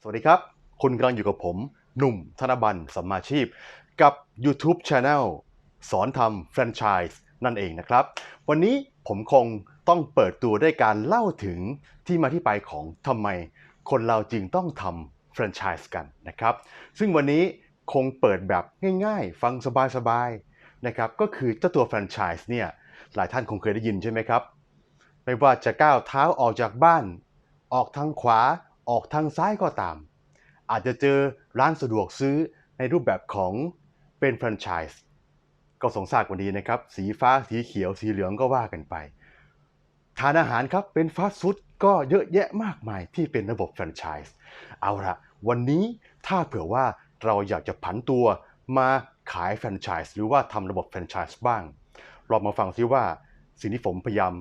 สวัสดีครับ คุณกำลังอยู่กับผม หนุ่มธนบัลสัมมาชีพ กับ YouTube Channel สอนทำแฟรนไชส์นั่นเองนะครับ วันนี้ผมคงต้องเปิดตัวด้วยการเล่าถึงที่มาที่ไปของทำไม คนเราจึงต้องทำแฟรนไชส์กันนะครับ ซึ่งวันนี้คงเปิดแบบง่ายๆ ฟังสบายๆนะครับ ก็คือเจ้าตัวแฟรนไชส์เนี่ยหลายท่านคงเคยได้ยินใช่ไหมครับ ไม่ว่าจะก้าวเท้าออกจากบ้าน ออกทางขวา ออกทางซ้ายก็ตาม อาจจะเจอร้านสะดวกซื้อในรูปแบบของเป็นแฟรนไชส์ก็สงสารกว่านี้นะครับ สีฟ้าสีเขียวสีเหลืองก็ว่ากันไป ทานอาหารครับเป็นฟาสต์ฟู้ดก็เยอะแยะมากมายที่เป็นระบบแฟรนไชส์เอาละวันนี้ถ้าเผื่อว่าเราอยากจะผันตัวมาขายแฟรนไชส์หรือว่าทำระบบแฟรนไชส์บ้าง เรามาฟังซิว่าสิ่งที่ผมพยายาม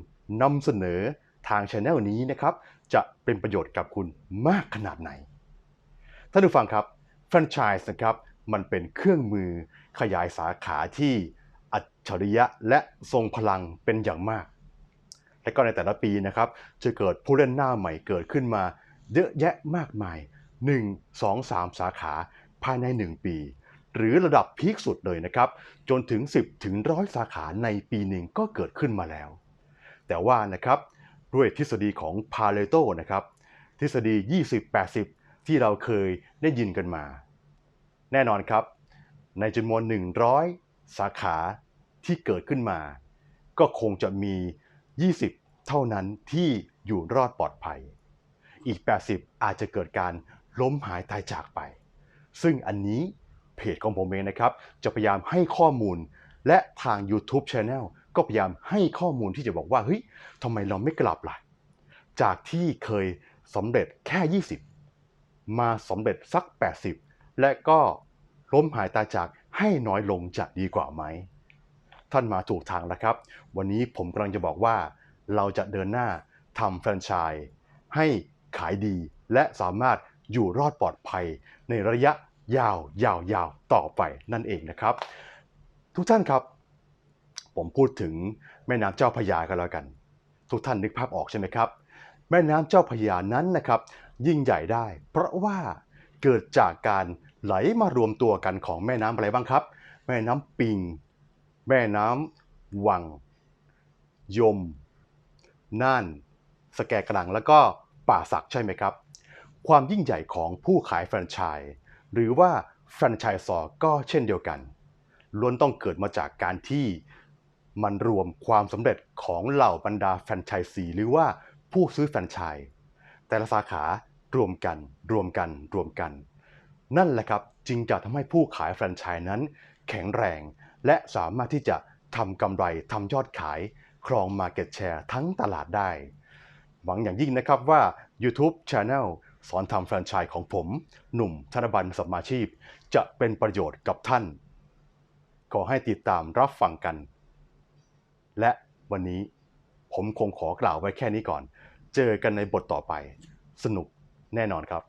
นำเสนอ ทางช anel นี้นะครับจะเป็นประโยชน์กับคุณมากขนาดไหน ท่านผู้ฟังครับแฟรนไชส์นะครับมันเป็นเครื่องมือขยายสาขาที่อัจฉริยะและทรงพลังเป็นอย่างมาก และก็ในแต่ละปีนะครับจะเกิดผู้เล่นหน้าใหม่เกิดขึ้นมา เยอะแยะมากมาย 1 2 3 สาขาภายใน 1 ปี หรือระดับพีคสุดเลยนะครับ จนถึง 10 ถึงร้อยสาขาในปีหนึ่งก็เกิดขึ้นมาแล้ว แต่ว่านะครับ ด้วยทฤษฎีของพาเลโตนะครับ ทฤษฎี 20-80 ที่เราเคยได้ยินกันมา แน่นอนครับ ในจำนวน 100 สาขาที่เกิดขึ้นมา ก็คงจะมี 20 เท่านั้นที่อยู่รอดปลอดภัย อีก 80 อาจจะเกิดการล้มหายตายจากไป ซึ่งอันนี้เพจของผมเองนะครับ จะพยายามให้ข้อมูลและทาง YouTube Channel ก็พยายามให้ข้อมูลที่จะบอกว่าเฮ้ยทำไมเราไม่กลับล่ะจากที่เคยสำเร็จแค่ 20 มาสำเร็จสัก 80 และก็ล้มหายตาจากให้น้อยลงจะดีกว่าไหม ท่านมาถูกทางแล้วครับ วันนี้ผมกำลังจะบอกว่า เราจะเดินหน้าทำแฟรนไชส์ให้ขายดีและสามารถอยู่รอดปลอดภัยในระยะยาวยาวยาวต่อไปนั่นเองนะครับ ทุกท่านครับ ผมพูดถึงแม่น้ำเจ้าพยากันแล้วกัน ทุกท่านนึกภาพออกใช่ไหมครับ แม่น้ำเจ้าพยานั้นนะครับ ยิ่งใหญ่ได้ เพราะว่าเกิดจากการไหลมารวมตัวกันของแม่น้ำอะไรบ้างครับ แม่น้ำปิง แม่น้ำวัง ยม น่าน สแกกรังแล้วก็ป่าสักใช่ไหมครับ ความยิ่งใหญ่ของผู้ขายแฟรนไชส์หรือว่าแฟรนไชส์ซอร์ก็เช่นเดียวกันล้วนต้องเกิดมาจากการที่ มันรวมความสำเร็จของเหล่าบรรดาแฟรนไชส์ซีหรือว่าผู้ซื้อแฟรนไชส์แต่ละสาขารวมกัน รวมกัน รวมกัน นั่นแหละครับจึงจะทำให้ผู้ขายแฟรนไชส์นั้น แข็งแรง และสามารถที่จะทำกำไรทำยอดขาย ครอง Market Share ทั้งตลาดได้ หวังอย่างยิ่งนะครับว่า YouTube Channel สอนทำแฟรนไชส์ของผม หนุ่มธนบัลสัมมาชีพ จะเป็นประโยชน์กับท่าน ขอให้ติดตามรับฟังกัน และวันนี้ผมคงขอกล่าวไว้แค่นี้ก่อน เจอกันในบทต่อไป สนุกแน่นอนครับ